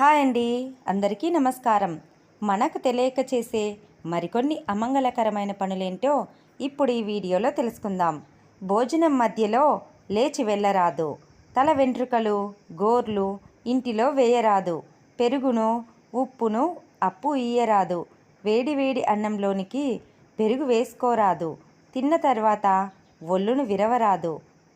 Hi అండి అందరికీ నమస్కారం. మనకు తెలియక చేసే మరికొన్ని అమంగళకరమైన పనులేంటో ఇప్పుడు ఈ వీడియోలో తెలుసుకుందాం. భోజనం మధ్యలో లేచి వెళ్ళరాదు. తల వెంట్రుకలు గోర్లు ఇంటిలో వేయరాదు. పెరుగును ఉప్పును అప్పు ఇయ్యరాదు. వేడి వేడి అన్నంలోనికి పెరుగు వేసుకోరాదు. తిన్న తర్వాత ఒళ్ళును విరవరాదు.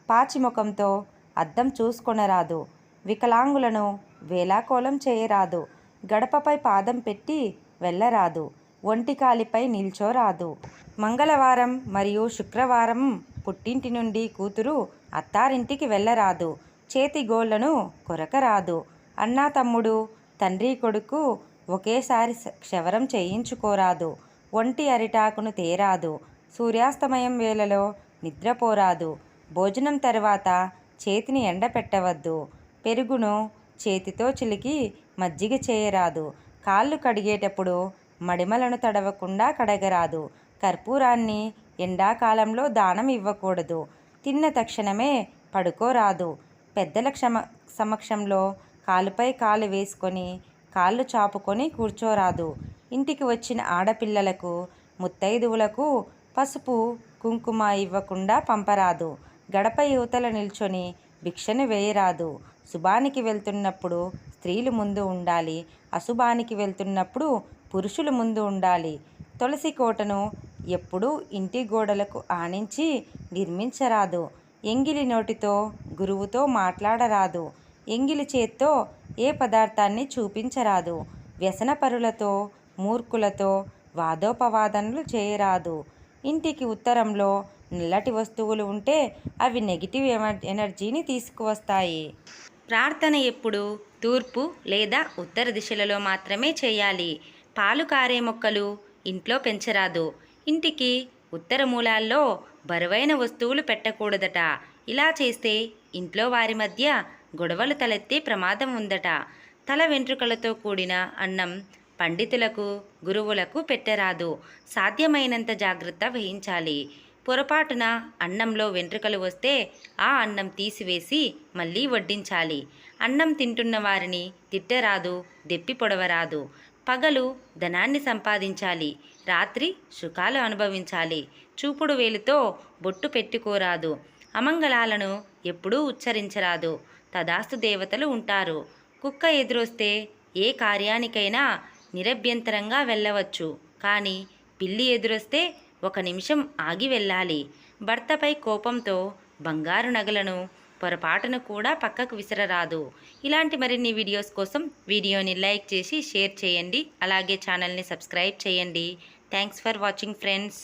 పాచిముఖంతో అద్దం చూసుకొనరాదు. వికలాంగులను వేలాకోలం చేయరాదు. గడపపై పాదం పెట్టి వెళ్ళరాదు. ఒంటికాలిపై నిల్చోరాదు. మంగళవారం మరియు శుక్రవారం పుట్టింటి నుండి కూతురు అత్తారింటికి వెళ్ళరాదు. చేతి గోళ్ళను కొరకరాదు. అన్నా తమ్ముడు తండ్రి కొడుకు ఒకేసారి క్షవరం చేయించుకోరాదు. ఒంటి అరిటాకును తేరాదు. సూర్యాస్తమయం వేళలో నిద్రపోరాదు. భోజనం తర్వాత చేతిని ఎండపెట్టవద్దు. పెరుగును చేతితో చిలికి మజ్జిగ చేయరాదు. కాళ్ళు కడిగేటప్పుడు మడిమలను తడవకుండా కడగరాదు. కర్పూరాన్ని ఎండాకాలంలో దానం ఇవ్వకూడదు. తిన్న తక్షణమే పడుకోరాదు. పెద్దల క్షమ సమక్షంలో కాలుపై కాలు వేసుకొని కాళ్ళు చాపుకొని కూర్చోరాదు. ఇంటికి వచ్చిన ఆడపిల్లలకు ముత్తైదువులకు పసుపు కుంకుమ ఇవ్వకుండా పంపరాదు. గడప యువతల నిల్చొని భిక్షను వేయరాదు. శుభానికి వెళ్తున్నప్పుడు స్త్రీలు ముందు ఉండాలి అశుభానికి వెళ్తున్నప్పుడు పురుషులు ముందు ఉండాలి. తులసి కోటను ఎప్పుడూ ఇంటి గోడలకు ఆనించి నిర్మించరాదు. ఎంగిలి నోటితో గురువుతో మాట్లాడరాదు. ఎంగిలి చేత్తో ఏ పదార్థాన్ని చూపించరాదు. వ్యసనపరులతో మూర్ఖులతో వాదోపవాదనలు చేయరాదు. ఇంటికి ఉత్తరంలో నల్లటి వస్తువులు ఉంటే అవి నెగిటివ్ ఎమ- ఎనర్జీని తీసుకువస్తాయి. ప్రార్థన ఎప్పుడు? తూర్పు లేదా ఉత్తర దిశలలో మాత్రమే చేయాలి. పాలు కారే మొక్కలు ఇంట్లో పెంచరాదు. ఇంటికి ఉత్తర మూలాల్లో బరువైన వస్తువులు పెట్టకూడదట. ఇలా చేస్తే ఇంట్లో వారి మధ్య గొడవలు తలెత్తే ప్రమాదం ఉందట. తల వెంట్రుకలతో కూడిన అన్నం పండితులకు గురువులకు పెట్టరాదు. సాధ్యమైనంత జాగ్రత్త వహించాలి. పొరపాటున అన్నంలో వెంట్రుకలు వస్తే ఆ అన్నం తీసివేసి మళ్ళీ వడ్డించాలి. అన్నం తింటున్న వారిని తిట్టరాదు దెప్పి పొడవరాదు. పగలు ధనాన్ని సంపాదించాలి. రాత్రి సుఖాలు అనుభవించాలి. చూపుడు వేలుతో బొట్టు పెట్టుకోరాదు. అమంగళాలను ఎప్పుడూ ఉచ్చరించరాదు. తదాస్తు దేవతలు ఉంటారు. కుక్క ఎదురొస్తే ఏ కార్యానికైనా నిరభ్యంతరంగా వెళ్ళవచ్చు. కానీ పిల్లి ఎదురొస్తే ఒక నిమిషం ఆగి వెళ్ళాలి. భర్తపై కోపంతో బంగారు నగలను పొరపాటును కూడా పక్కకు విసరరాదు. ఇలాంటి మరిన్ని వీడియోస్ కోసం వీడియోని లైక్ చేసి షేర్ చేయండి. అలాగే ఛానల్ని సబ్స్క్రైబ్ చేయండి. Thanks for watching friends.